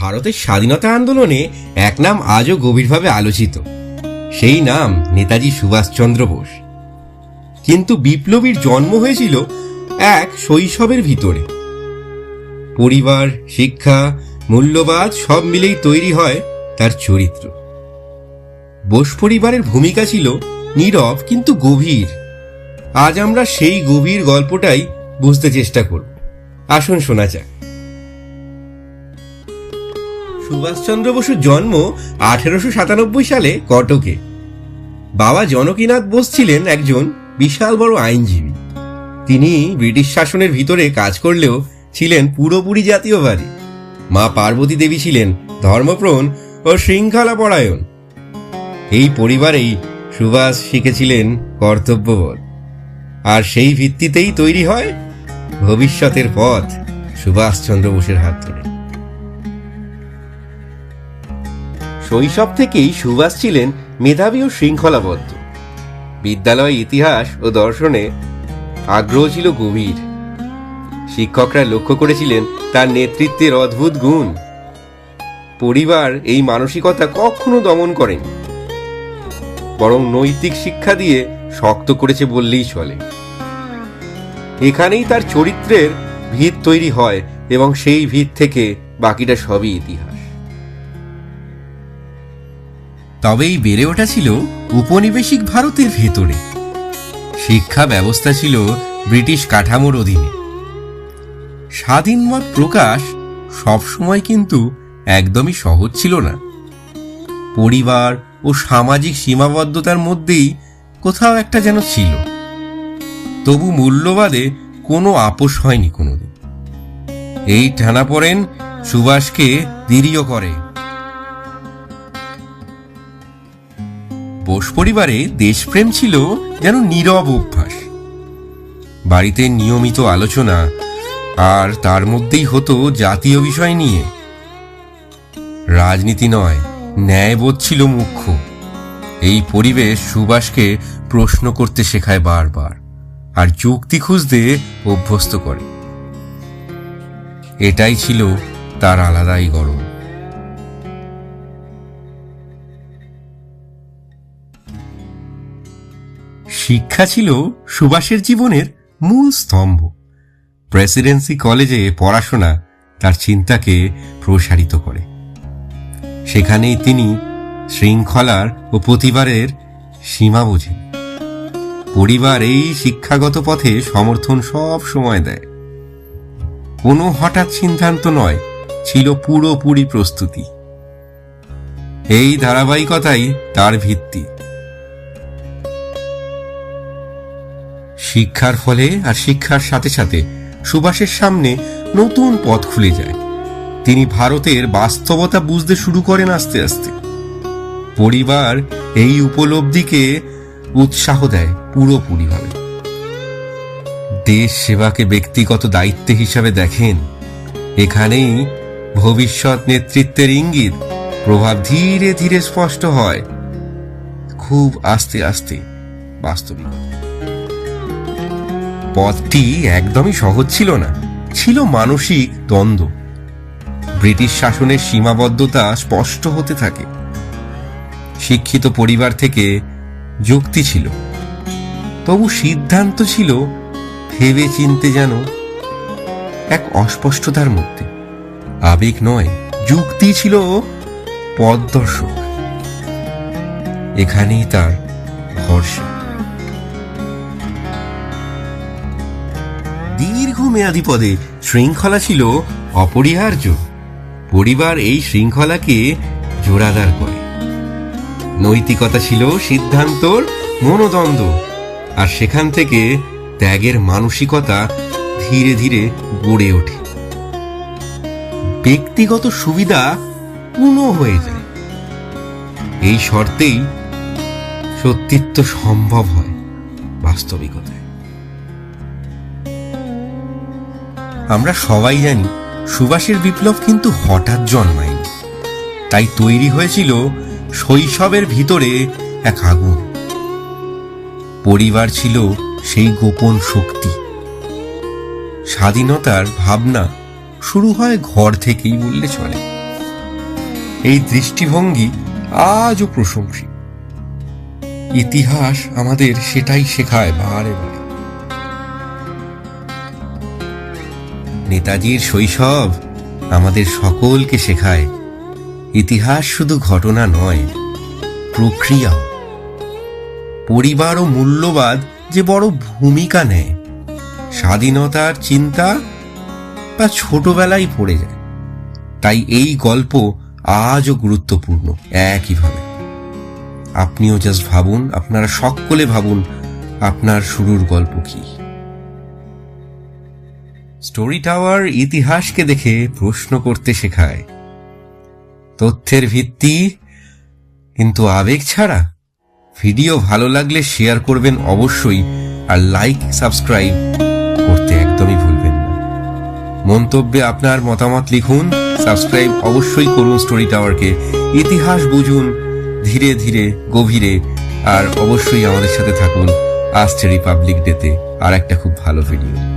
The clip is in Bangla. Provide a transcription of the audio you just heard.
ভারতের স্বাধীনতা আন্দোলনে এক নাম আজও গভীরভাবে আলোচিত। সেই নাম নেতাজি সুভাষচন্দ্র বোস। কিন্তু বিপ্লবীর জন্ম হয়েছিল এক শৈশবের ভিতরে। পরিবার, শিক্ষা, মূল্যবাদ সব মিলেই তৈরি হয় তার চরিত্র। বোস পরিবারের ভূমিকা ছিল নীরব কিন্তু গভীর। আজ আমরা সেই গভীর গল্পটাই বুঝতে চেষ্টা করব। আসুন শোনা যাক। সুভাষচন্দ্র বসুর জন্ম আঠেরোশো সাতানব্বই সালে কটকে। বাবা জনকীনাথ বোস ছিলেন একজন বিশাল বড় আইনজীবী। তিনি ব্রিটিশ শাসনের ভিতরে কাজ করলেও ছিলেন পুরোপুরি জাতীয়বাদী। মা পার্বতী দেবী ছিলেন ধর্মপ্রণ ও শৃঙ্খলা পরায়ণ এই পরিবারেই সুভাষ শিখেছিলেন কর্তব্যবোধ। আর সেই ভিত্তিতেই তৈরি হয় ভবিষ্যতের পথ সুভাষচন্দ্র বোসের হাত ধরে। শৈশব থেকেই সুভাষ ছিলেন মেধাবী ও শৃঙ্খলাবদ্ধ। বিদ্যালয় ইতিহাস ও দর্শনে আগ্রহ ছিল গভীর। শিক্ষকরা লক্ষ্য করেছিলেন তার নেতৃত্বের অদ্ভুত গুণ। পরিবার এই মানসিকতা কখনো দমন করেনি। বরং নৈতিক শিক্ষা দিয়ে শক্ত করেছে বললেই চলে। এখানেই তার চরিত্রের ভিত তৈরি হয় এবং সেই ভিত থেকে বাকিটা সবই ইতিহাস। তবেই বেড়ে ওঠা ছিল উপনিবেশিক ভারতের ভেতরে। শিক্ষা ব্যবস্থা ছিল ব্রিটিশ কাঠামোর অধীনে। স্বাধীন মত প্রকাশ সবসময় কিন্তু একদমই সহজ ছিল না। পরিবার ও সামাজিক সীমাবদ্ধতার মধ্যেই কোথাও একটা যেন ছিল। তবু মূল্যবাদে কোনো আপোষ হয়নি কোনোদিন। এই টানা পড়েন সুভাষকে দৃঢ় করে। বোস পরিবারে দেশপ্রেম ছিল যেন নীরব অভ্যাস। বাড়িতে নিয়মিত আলোচনা আর তার মধ্যেই হতো জাতীয় বিষয় নিয়ে। রাজনীতি নয়, ন্যায়বোধ ছিল মুখ্য। এই পরিবেশ সুভাষকে প্রশ্ন করতে শেখায় বারবার আর যুক্তি খুঁজতে অভ্যস্ত করে। এটাই ছিল তার আলাদাই গরম। শিক্ষা ছিল সুভাষের জীবনের মূল স্তম্ভ। প্রেসিডেন্সি কলেজে পড়াশোনা তার চিন্তাকে প্রসারিত করে। সেখানেই তিনি শৃঙ্খলার ও প্রতিবারের সীমা বোঝেন। পরিবার এই শিক্ষাগত পথে সমর্থন সব সময় দেয়। কোনো হঠাৎ সিদ্ধান্ত নয়, ছিল পুরোপুরি প্রস্তুতি। এই ধারাবাহিকতাই তার ভিত্তি। শিক্ষার ফলে আর শিক্ষার সাথে সাথে সুভাষের সামনে নতুন পথ খুলে যায়। তিনি ভারতের বাস্তবতা বুঝতে শুরু করেন আস্তে আস্তে। পরিবার এই উপলব্ধিকে উৎসাহ দেয় পুরোপুরিভাবে। দেশ সেবাকে ব্যক্তিগত দায়িত্ব হিসাবে দেখেন। এখানেই ভবিষ্যৎ নেতৃত্বের ইঙ্গিত প্রভাব ধীরে ধীরে স্পষ্ট হয়। খুব আস্তে আস্তে বাস্তবিক পথটি একদমই সহজ ছিল না। ছিল মানসিক দ্বন্দ্ব। ব্রিটিশ শাসনের সীমাবদ্ধতা স্পষ্ট হতে থাকে। শিক্ষিত পরিবার থেকে যুক্তি ছিল। তবু সিদ্ধান্ত ছিল ভেবে চিনতে যেন এক অস্পষ্টতার মধ্যে। আবেগ নয়, যুক্তি ছিল পথদর্শক। এখানেই তার ভরসা। দীর্ঘমেয়াদী পদে শৃঙ্খলা ছিল অপরিহার্য। পরিবার এই শৃঙ্খলাকে জোরাদার করে। নৈতিকতা ছিল সিদ্ধান্তর মনোদ্বন্দ্ব, আর সেখান থেকে ত্যাগের মানসিকতা ধীরে ধীরে গড়ে ওঠে। ব্যক্তিগত সুবিধা পূর্ণ হয়ে যায়। এই শর্তেই সত্যিত্ব সম্ভব হয় বাস্তবিকতায়। আমরা সবাই জানি, সুভাষের বিপ্লব কিন্তু হঠাৎ জন্মায়নি। তাই তৈরি হয়েছিল শৈশবের ভিতরে এক আগুন। পরিবার ছিল সেই গোপন শক্তি। স্বাধীনতার ভাবনা শুরু হয় ঘর থেকেই বললে চলে। এই দৃষ্টিভঙ্গি আজও প্রশংসিত। ইতিহাস আমাদের সেটাই শেখায় বারে বারে নেতাজির শৈশব আমাদের সকলকে শেখায়, ইতিহাস শুধু ঘটনা নয়, প্রক্রিয়া। পরিবার ও মূল্যবাদ যে বড় ভূমিকা নেয়, স্বাধীনতার চিন্তা বা ছোটবেলায় পড়ে যায়, তাই এই গল্প আজও গুরুত্বপূর্ণ একইভাবে। আপনিও জাস্ট ভাবুন, আপনারা সকলে ভাবুন, আপনার শুরুর গল্প কি? স্টোরি টাওয়ার ইতিহাসকে দেখে প্রশ্ন করতে শেখায়। তথ্যের ভিত্তি, কিন্তু আবেগ ছাড়া? ভিডিও ভালো লাগলে শেয়ার করবেন অবশ্যই আর লাইক, সাবস্ক্রাইব করতে একদমই ভুলবেন না। মন্তব্যে আপনার মতামত লিখুন, সাবস্ক্রাইব অবশ্যই করুন স্টোরি টাওয়ারকে। ইতিহাস বুঝুন ধীরে ধীরে, গভীরে, আর অবশ্যই আমাদের সাথে থাকুন আসছে রিপাবলিক ডেতে। আর একটা খুব ভালো ভিডিও।